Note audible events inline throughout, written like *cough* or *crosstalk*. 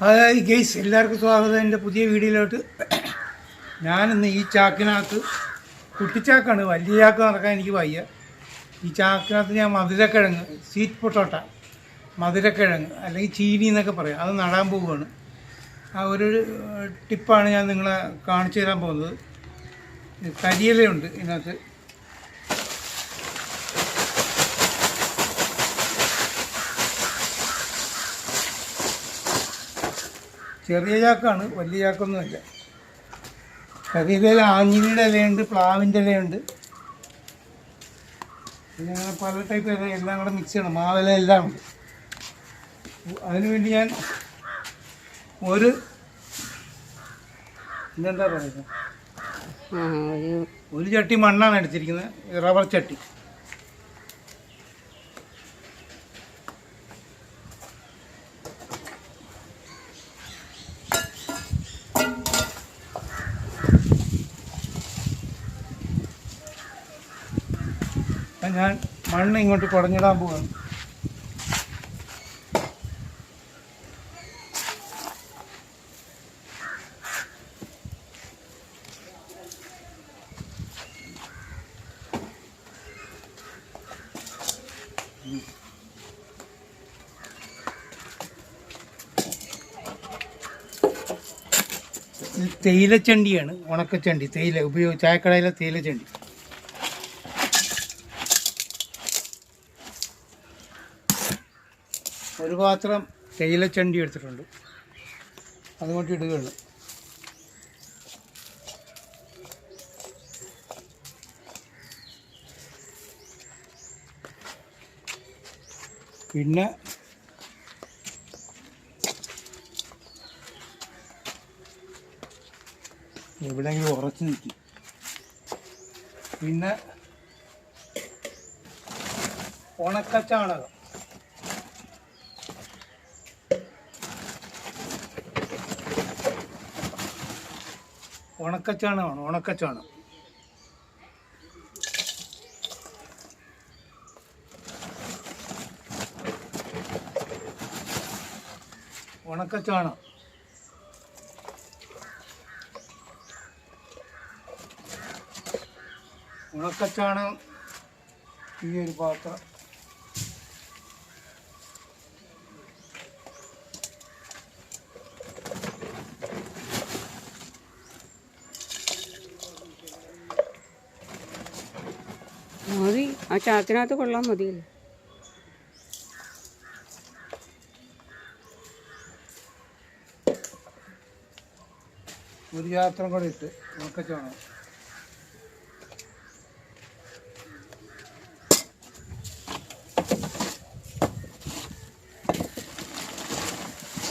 അതായത് ഗെയ്സ് എല്ലാവർക്കും സ്വാഗതം. എന്റെ പുതിയ വീഡിയോയിലോട്ട് ഞാനിന്ന് ഈ ചാക്കിനകത്ത് കുട്ടിച്ചാക്കാണ്. വലിയ ചാക്ക് നടക്കാൻ എനിക്ക് വയ്യ. ഈ ചാക്കിനകത്ത് ഞാൻ മധുരക്കിഴങ്ങ് സ്വീറ്റ് പൊട്ടോട്ട മധുരക്കിഴങ്ങ് അല്ലെങ്കിൽ ചീനി എന്നൊക്കെ പറയും. അത് നടാൻ പോവുകയാണ്. ആ ഒരു ടിപ്പാണ് ഞാൻ നിങ്ങളെ കാണിച്ചു തരാൻ പോകുന്നത്. കരിയിലയുണ്ട് ഇതിനകത്ത്. ചെറിയ ചാക്കാണ് വലിയ ചാക്കൊന്നുമില്ല. കരിയിലയിൽ ആഞ്ഞിലിയുടെ ഇലയുണ്ട് പ്ലാവിന്റെ ഇലയുണ്ട്. പിന്നെ അങ്ങനെ പല ടൈപ്പ് ഇല എല്ലാം കൂടെ മിക്സ് ചെയ്യണം. മാവില എല്ലാം ഉണ്ട്. അതിനുവേണ്ടി ഞാൻ ഒരു ഇതെന്താ പറയുക ഒരു ചട്ടി മണ്ണാണ് എടുത്തിരിക്കുന്നത്. റബ്ബർ ചട്ടി അപ്പം ഞാൻ മണ്ണ് ഇങ്ങോട്ട് കുടഞ്ഞിടാൻ പോവാണ് തേയിലച്ചണ്ടിയാണ് ഉണക്കച്ചണ്ടി തേയില ഉപയോഗിച്ച് ചായക്കടയിലെ തേയിലച്ചണ്ടി. ഒരു പാത്രം തേയിലച്ചണ്ടി എടുത്തിട്ടുണ്ട്. അതുകൊണ്ട് ഇടുകയുള്ളു പിന്നെ എവിടെയെങ്കിലും ഉറച്ചു നിൽക്കും. പിന്നെ ഉണക്കച്ചാണകം. ഉണക്കച്ചാണകമാണ് ഉണക്കച്ചാണം. ഉണക്കച്ചാണം. ഉണക്കച്ചാണം ഈ ഒരു പാത്രം മതി ആ ചാക്കിനകത്ത് കൊള്ളാൻ മതിയല്ലോ. ഒരു ചാത്രം കൂടെ ഇട്ട് ഉണക്കച്ചാണകം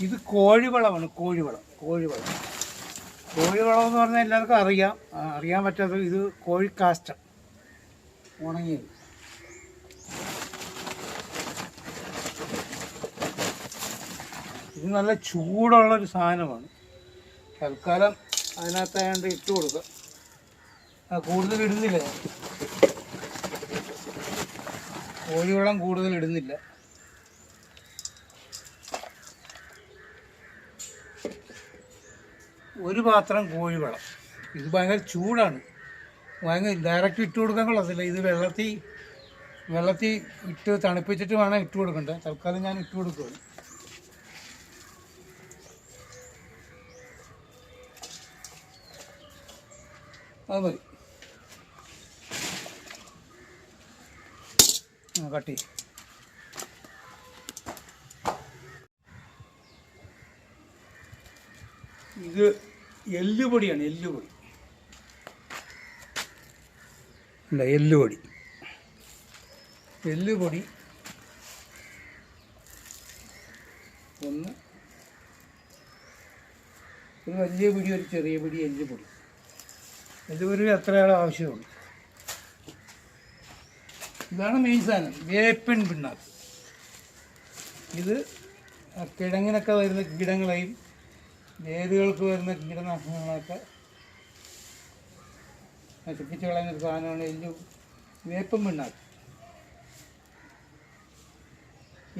ഇത് കോഴിവളമാണ് കോഴിവളം കോഴിവളം. കോഴിവളം എന്ന് പറഞ്ഞാൽ എല്ലാവർക്കും അറിയാം. അറിയാൻ പറ്റാത്ത ഇത് കോഴിക്കാഷ്ടം. ഉണങ്ങിയത്. ഇത് നല്ല ചൂടുള്ളൊരു സാധനമാണ്. തൽക്കാലം അതിനകത്തായണ്ട് ഇട്ട് കൊടുക്കുക കൂടുതൽ ഇടുന്നില്ല. കോഴിവെള്ളം കൂടുതൽ ഇടുന്നില്ല. ഒരു പാത്രം കോഴിവെള്ളം ഇത് ഭയങ്കര ചൂടാണ്. ഭയങ്കര ഡയറക്റ്റ് ഇട്ട് കൊടുക്കാൻ കൊള്ളത്തില്ല. ഇത് വെള്ളത്തിൽ വെള്ളത്തിൽ ഇട്ട് തണുപ്പിച്ചിട്ട് വേണം ഇട്ട് കൊടുക്കേണ്ടത്. തൽക്കാലം ഞാൻ ഇട്ട് കൊടുക്കുകയാണ് അത് മതി. കട്ടി ഇത് എല്ലുപൊടിയാണ് എല്ലുപൊടി. അല്ല എല്ലുപൊടി. എല്ലുപൊടി ഒന്ന്. ഒരു വലിയ പിടി ഒരു ചെറിയ പിടി എല്ലുപൊടി. എല്ലുപൊടി എത്രയാണ് ആവശ്യമുള്ളൂ. ഇതാണ് മെയിൻ സാധനം. വേപ്പൻ പിണ്ണാക്ക്. ഇത് കിഴങ്ങിനൊക്കെ വരുന്ന കീടങ്ങളെയും വേരുകൾക്ക് വരുന്ന കീടനാശിനികളൊക്കെ നശിപ്പിച്ച് കളയുന്ന ഒരു സാധനമാണ് എല്ലു വേപ്പൻ പിണ്ണാക്ക്.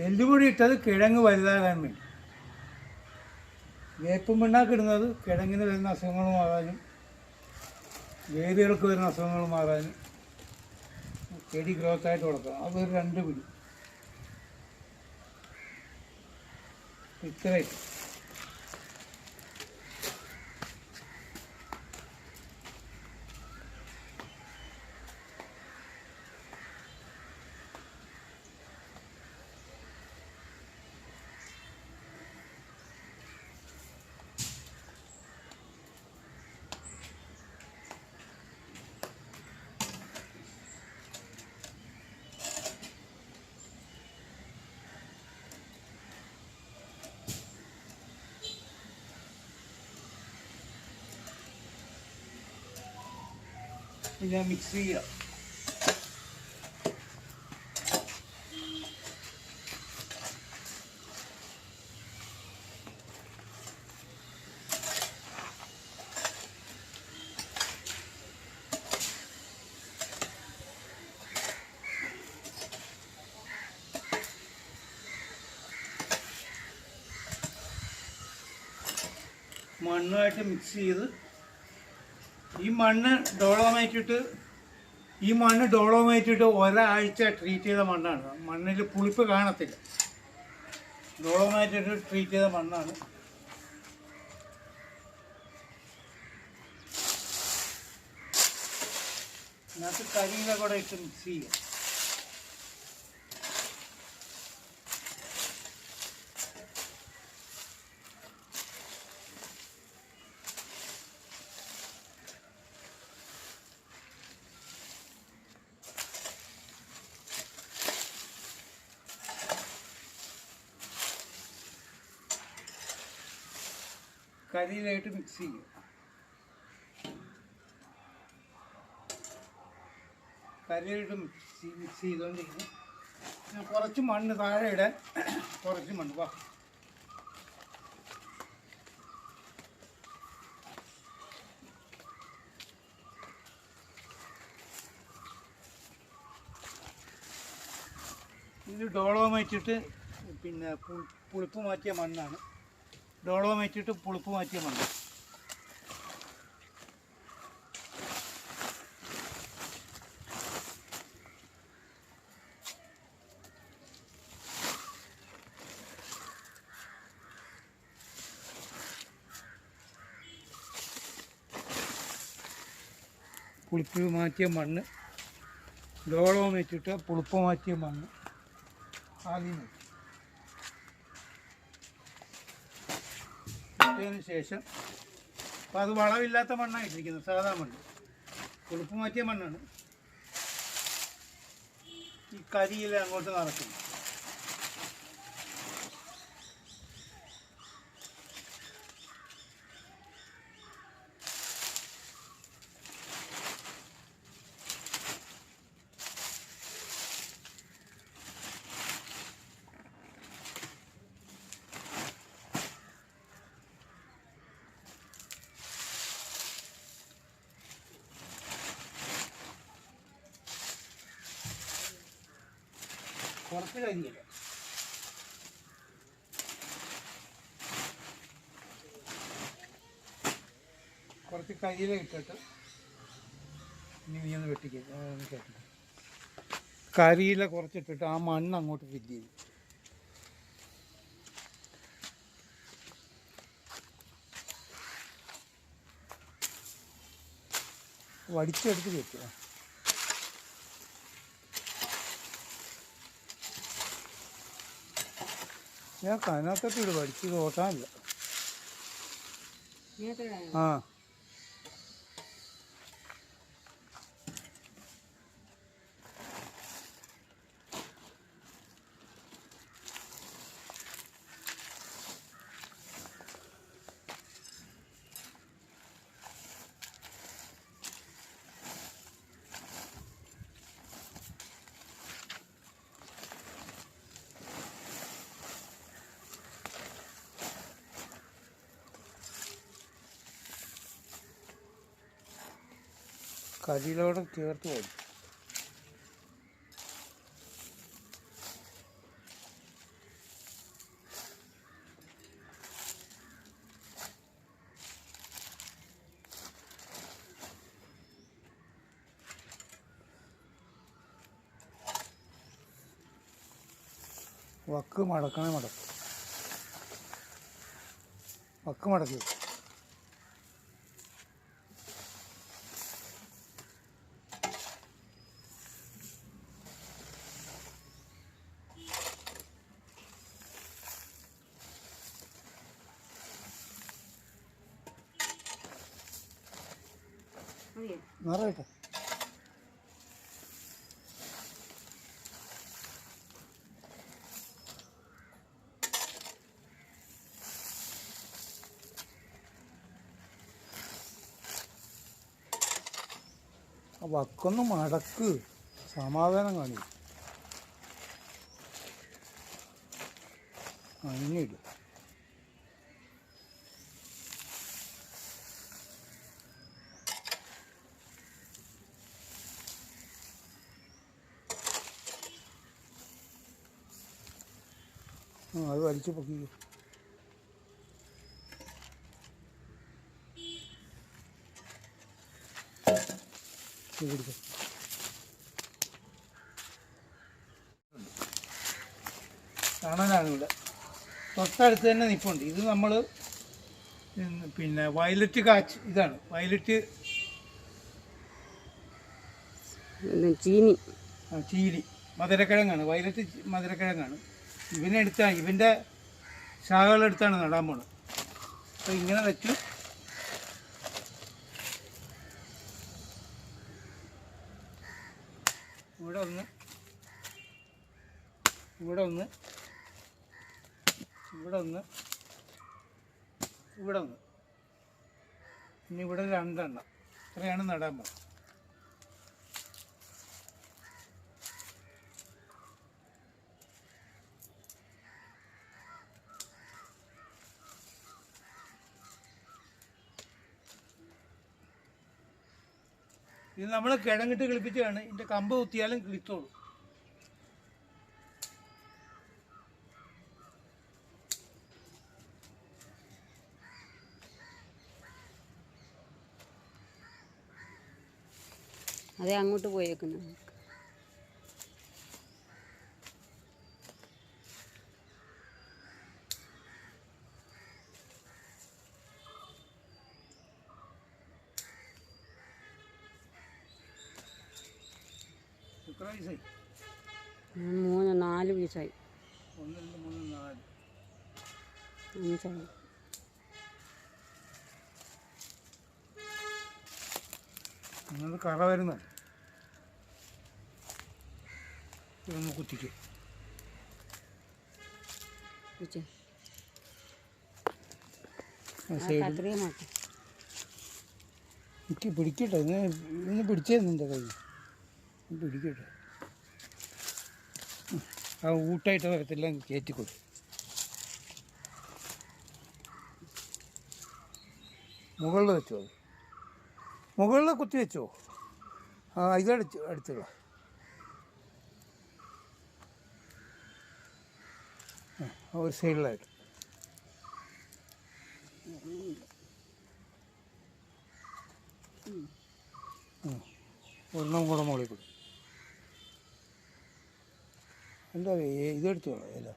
എല്ലുപൊടി ഇട്ടത് കിഴങ്ങ് വലുതാകാൻ വേണ്ടി. വേപ്പും പിണ്ണാക്കിടുന്നത് കിഴങ്ങിന് വരുന്ന അസുഖങ്ങളും മാറാനും വേരുകൾക്ക് വരുന്ന അസുഖങ്ങൾ മാറാൻ ചെടി ഗ്രോത്ത് ആയിട്ട് കൊടുക്കണം അതൊരു രണ്ട് പിടി. ഇത്രയും. പിന്നെ മിക്സ് ചെയ്യുക മണ്ണുമായിട്ട് മിക്സ് ചെയ്ത് ഈ മണ്ണ് ഡോളോമേറ്റിട്ട് ഈ മണ്ണ് ഡോളോമേറ്റിട്ട് ഒരാഴ്ച ട്രീറ്റ് ചെയ്ത മണ്ണാണ്. മണ്ണിൽ പുളിപ്പ് കാണത്തില്ല. ഡോളോമേറ്റിട്ട് ട്രീറ്റ് ചെയ്ത മണ്ണാണ്. ഇതിനകത്ത് കരിയില കൂടെ ഇട്ട് മിക്സ് ചെയ്യുക കരിയിലായിട്ട് മിക്സ് ചെയ്യുക കരിയിലിട്ട് മിക്സ് മിക്സ് ചെയ്തുകൊണ്ടിരിക്കും ഞാൻ കുറച്ച് മണ്ണ് താഴെ ഇടാൻ *clears throat* കുറച്ച് മണ്ണ്. വാ. ഇത് ഡോളോ ഇട്ട് പിന്നെ പുളിപ്പ് മാറ്റിയ മണ്ണാണ്. ഡോളോമൈറ്റ് ഇട്ട് പുളിപ്പ് മാറ്റിയ മതി. പുളിപ്പ് മാറ്റിയ മണ്ണ്. ഡോളോ മേച്ചിട്ട് പുളിപ്പ് മാറ്റിയ മണ്ണ്. ആദ്യം ഇട്ടതിന് ശേഷം അപ്പോൾ അത് വളമില്ലാത്ത മണ്ണാണ് ഇട്ടിരിക്കുന്നത് സാധാ മണ്ണ്. കുളിപ്പ് മാറ്റിയ മണ്ണാണ്. ഈ കരിയിൽ അങ്ങോട്ട് നടക്കുന്നു കുറച്ച് കരിയില്ല കുറച്ച് കരിയില ഇട്ടിട്ട് ഇനി നീ ഒന്ന് വെട്ടിക്കും കേട്ടിട്ട് കരിയില കുറച്ചിട്ടിട്ട് ആ മണ്ണ് അങ്ങോട്ട് ഫില്ല് ചെയ്യും. വടിച്ചെടുത്ത് വെക്കുക ഞാൻ കനത്തൊക്കെ ഇട് പഠിച്ച് നോക്കാനില്ല ആ. കതിയിലോട് ചേർത്ത് പോയി വക്ക് മടക്കണേ മടക്കും. വക്ക് മടക്കി ആ വക്കൊന്ന് മടക്ക്. സമാധാനം കാണിക്കും. അങ്ങനെയില്ല ആ അത് വലിച്ചു പൊക്കി. പിടിച്ചോ. തണലാണ് ഇവിടെ തൊട്ടടുത്ത് തന്നെ നിൽപ്പുണ്ട് ഇത് നമ്മൾ പിന്നെ വയലറ്റ് കാച്ച് ഇതാണ്. വയലറ്റ് ചീനി. ആ, ചീനി. മധുരക്കിഴങ്ങാണ്. വയലറ്റ് മധുരക്കിഴങ്ങാണ്. ഇവനെടുത്താണ് ഇവന്റെ ശാഖകളെടുത്താണ് നടാൻ പോണത്. അപ്പോൾ ഇങ്ങനെ വെച്ചു. ഇവിടെ ഒന്ന് ഇവിടെ ഒന്ന് ഇവിടെ ഒന്ന് ഇവിടെ ഒന്ന്. ഇനി ഇവിടെ രണ്ടെണ്ണം. ഇത്രയാണ് നടാൻ പോകുന്നത് ഇത് നമ്മൾ കിഴങ്ങിട്ട് കിളിപ്പിച്ചാണ് ഇതിന്റെ കമ്പ് കുത്തിയാലും കിളിത്തോളൂ അതെ അങ്ങോട്ട് പോയേക്കുന്നു. വയസ്സായി. മൂന്ന് നാല് പീസായി ഒന്ന് രണ്ട് മൂന്ന് നാല് അഞ്ചായി നിങ്ങൾ കറ വരുന്നത് ഇതൊന്ന് കുത്തിക്ക് പിടിക്കട്ടെ. ഇന്ന് ഇന്ന് പിടിച്ചേ നിന്റെ കൈ പിടിക്കട്ടെ. ആ ഊട്ടായിട്ട് വരത്തില്ല കയറ്റിക്കൊടു മുകളിൽ വെച്ചോ അത്. മുകളിൽ കുത്തി വെച്ചോ. ആ ഇതടിച്ച് അടുത്തുള്ള ഒരു സൈഡിലായിട്ട്. ഒരെണ്ണം കൂടെ മുകളിൽ കൂടെ. എന്താ ഇതെടുത്തു ഇല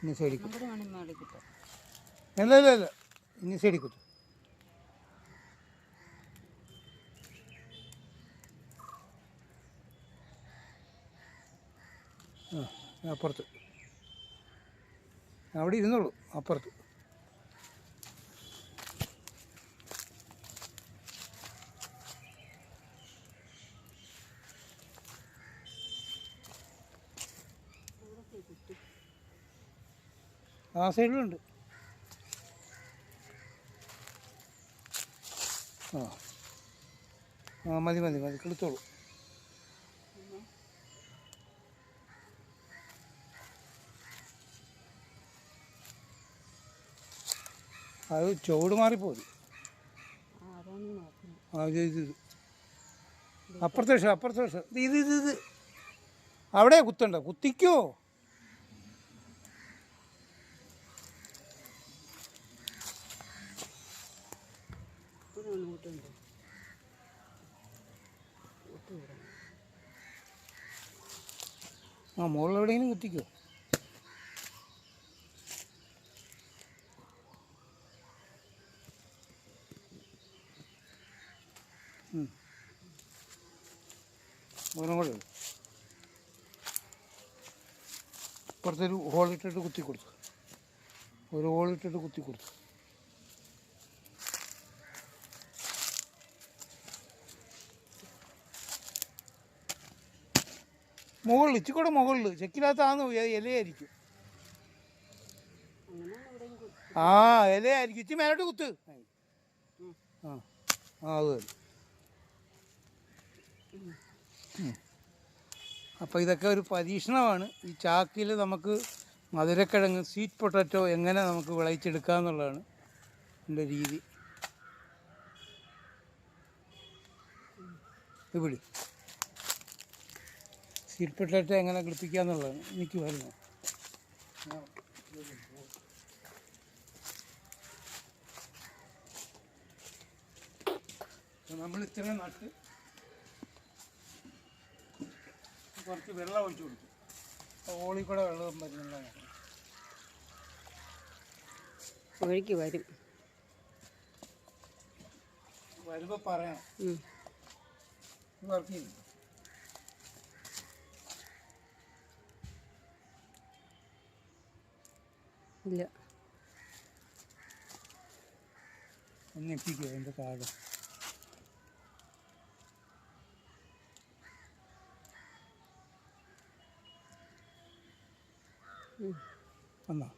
ഇനി സൈഡിൽ കുത്തു. അല്ല അല്ല ഇല്ല ഇനി സൈഡിൽ കുത്തു. ആ അപ്പുറത്ത് അവിടെ ഇരുന്നുള്ളൂ അപ്പുറത്ത്. ആ സൈഡിലുണ്ട് ആ. ആ മതി മതി മതി കിളുത്തോളൂ അത് ചുവട് മാറിപ്പോയി. അപ്പുറത്തെ അപ്പുറത്തെ ഇത് ഇത് ഇത് അവിടെ കുത്തണ്ട കുത്തിക്കോ ഒന്ന് കൂട്ടുണ്ട് കൂട്ടുകൂടാ ആ മുകളിൽ എവിടെയെങ്കിലും കുത്തിക്കോ ഉം. ഒരെണ്ണം കൂടെ ഇട്. ഇപ്പുറത്തൊരു ഹോളിട്ടിട്ട് കുത്തി കൊടുത്തു ഒരു ഹോളിട്ടിട്ട് കുത്തി കൊടുത്തു മുകളിൽ ഇച്ചിക്കൂടെ മുകളിൽ ചെക്കിനകത്താന്ന് ഇലയായിരിക്കും. ആ ഇലയായിരിക്കും. ഇച്ചി മേലോട്ട് കുത്ത്. ആ ആ അത് തന്നെ. അപ്പോൾ ഇതൊക്കെ ഒരു പരീക്ഷണമാണ്. ഈ ചാക്കിൽ നമുക്ക് മധുരക്കിഴങ്ങ് സ്വീറ്റ് പൊട്ടറ്റോ എങ്ങനെ നമുക്ക് വിളയിച്ചെടുക്കുക എന്നുള്ളതാണ് എന്റെ രീതി. ഇവിടെ. സ്വീറ്റ് പൊട്ടറ്റോ എങ്ങനെ കിളിപ്പിക്കുക എന്നുള്ളതാണ്. എനിക്ക് വരുന്നത്. നമ്മൾ ഇത്രയും നട്ട് കുറച്ച് വെള്ളം ഒഴിച്ചു കൊടുക്കും ഓളിൽ കൂടെ വെള്ളം വരുന്നില്ല ഒഴുകി വരും. വരുമ്പോൾ പറയാം. വർക്ക് ചെയ്യും ഇല്ല. ഒന്നെത്തിക്കോ എന്റെ എന്റെ കാർഡ് വന്നോ.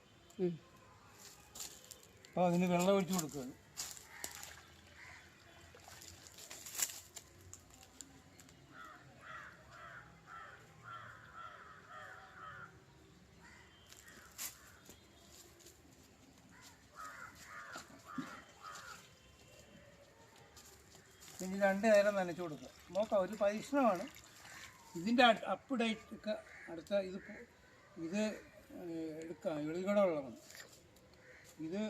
അപ്പോൾ അതിന് വെള്ളം ഒഴിച്ചു കൊടുക്കുക ഇനി രണ്ട് നേരം നനച്ചു കൊടുക്കുക നോക്കാം ഒരു പരീക്ഷണമാണ്. ഇതിന്റെ അപ്പ് ഡേറ്റ് ഒക്കെ അടുത്ത ഇത് ഇത് എടുക്കാം. വെളികട വെള്ളമാണ് ഇത്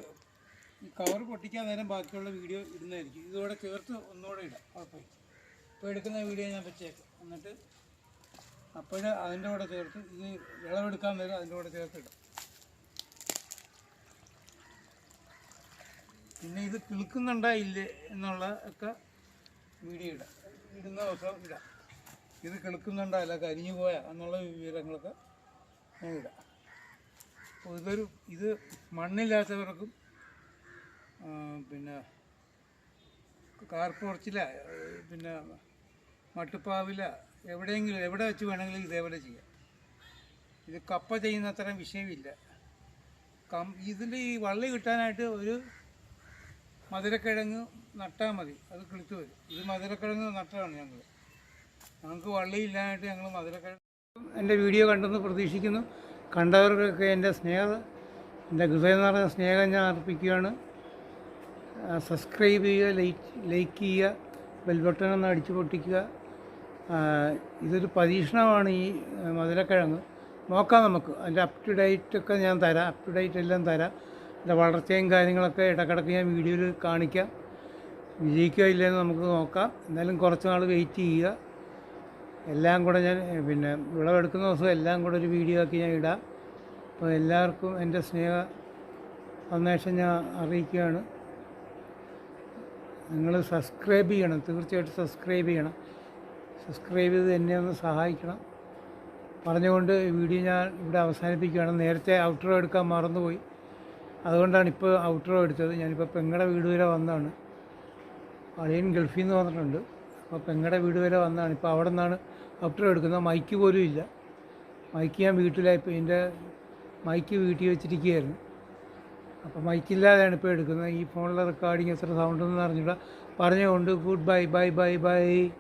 ഈ കവർ പൊട്ടിക്കാൻ നേരം ബാക്കിയുള്ള വീഡിയോ ഇടുന്നതായിരിക്കും. ഇതോടെ ചേർത്ത് ഒന്നുകൂടെ ഇടാം. കുഴപ്പമില്ല. ഇപ്പോൾ എടുക്കുന്ന വീഡിയോ ഞാൻ വെച്ചേക്കാം. എന്നിട്ട് അപ്പോൾ അതിന്റെ കൂടെ ചേർത്ത് ഇത് വിളവെടുക്കാൻ നേരം അതിന്റെ കൂടെ ചേർത്തിടാം പിന്നെ ഇത് കിളുക്കുന്നുണ്ടോ ഇല്ലേ എന്നുള്ള ഒക്കെ വീഡിയോ ഇടാം. ഇടുന്ന ദിവസം ഇടാം. ഇത് കിളുക്കുന്നുണ്ടോ അല്ല കരിഞ്ഞു പോയാ എന്നുള്ള വിവരങ്ങളൊക്കെ ഞാൻ ഇടാം. അപ്പോൾ ഇതൊരു ഇത് മണ്ണില്ലാത്തവർക്കും പിന്നെ കാർപോർച്ചില പിന്നെ മട്ടുപ്പാവില എവിടെയെങ്കിലും എവിടെ വെച്ച് വേണമെങ്കിലും ഇതേപോലെ ചെയ്യാം. ഇത് കപ്പ ചെയ്യുന്ന അത്രയും വിഷയമില്ല. കം ഇതിന്റെ ഈ വള്ളി കിട്ടാനായിട്ട് ഒരു മധുരക്കിഴങ്ങ് നട്ടാൽ മതി. അത് കിളിച്ച് വരും. ഇത് മധുരക്കിഴങ്ങ് നട്ടതാണ് ഞങ്ങൾ ഞങ്ങൾക്ക് വള്ളിയില്ലാനായിട്ട് ഞങ്ങൾ മധുരക്കിഴങ്ങ് എന്റെ വീഡിയോ കണ്ടെന്ന് പ്രതീക്ഷിക്കുന്നു. കണ്ടവർക്കൊക്കെ എന്റെ സ്നേഹം എന്റെ ഹൃദയം നിറഞ്ഞ സ്നേഹം ഞാൻ അർപ്പിക്കുകയാണ്. സബ്സ്ക്രൈബ് ചെയ്യുക ലൈക്ക് ലൈക്ക് ചെയ്യുക ബെൽ ബട്ടൺ ഒന്ന് അടിച്ചു പൊട്ടിക്കുക. ഇതൊരു പരീക്ഷണമാണ് ഈ മധുരക്കിഴങ്ങ്. നോക്കാം നമുക്ക്. അതിന്റെ അപ് ടു ഡേറ്റ് ഒക്കെ ഞാൻ തരാം. അപ് ടു ഡേറ്റ് എല്ലാം തരാം. അതിന്റെ വളർച്ചയും കാര്യങ്ങളൊക്കെ ഇടക്കിടക്ക് ഞാൻ വീഡിയോയിൽ കാണിക്കാം. വിജയിക്കുക ഇല്ലെന്ന് നമുക്ക് നോക്കാം. എന്നാലും കുറച്ച് നാൾ വെയിറ്റ് ചെയ്യുക. എല്ലാം കൂടെ ഞാൻ പിന്നെ വിളവെടുക്കുന്ന ദിവസം എല്ലാം കൂടെ ഒരു വീഡിയോ ആക്കി ഞാൻ ഇടാം. അപ്പോൾ എല്ലാവർക്കും എന്റെ സ്നേഹ സന്ദേശം ഞാൻ അറിയിക്കുകയാണ്. നിങ്ങൾ സബ്സ്ക്രൈബ് ചെയ്യണം തീർച്ചയായിട്ടും സബ്സ്ക്രൈബ് ചെയ്യണം. സബ്സ്ക്രൈബ് ചെയ്ത് എന്നെ ഒന്ന് സഹായിക്കണം. പറഞ്ഞുകൊണ്ട് വീഡിയോ ഞാൻ ഇവിടെ അവസാനിപ്പിക്കുകയാണ്. നേരത്തെ ഔട്ട്റോ എടുക്കാൻ മറന്നുപോയി. അതുകൊണ്ടാണ് ഇപ്പോൾ ഔട്ട്റോ എടുത്തത്. ഞാനിപ്പോൾ പെങ്ങളുടെ വീട് വരെ വന്നതാണ് അളിയൻ ഗൾഫിൽ നിന്ന് വന്നിട്ടുണ്ട്. അപ്പോൾ പെങ്ങളുടെ വീട് വരെ വന്നതാണ് ഇപ്പോൾ അവിടെ നിന്നാണ് ഔട്ട്റോ എടുക്കുന്ന മൈക്ക് പോലും ഇല്ല. മൈക്ക് ഞാൻ വീട്ടിലായി ഇപ്പോൾ എന്റെ മൈക്ക് വീട്ടിൽ വെച്ചിരിക്കുകയായിരുന്നു. അപ്പോൾ മൈക്കില്ലാതെയാണ് ഇപ്പോൾ എടുക്കുന്നത്. ഈ ഫോണിലെ റെക്കോർഡിങ് എത്ര സൗണ്ട് എന്ന് അറിഞ്ഞൂടാ. പറഞ്ഞുകൊണ്ട് good bye bye bye bye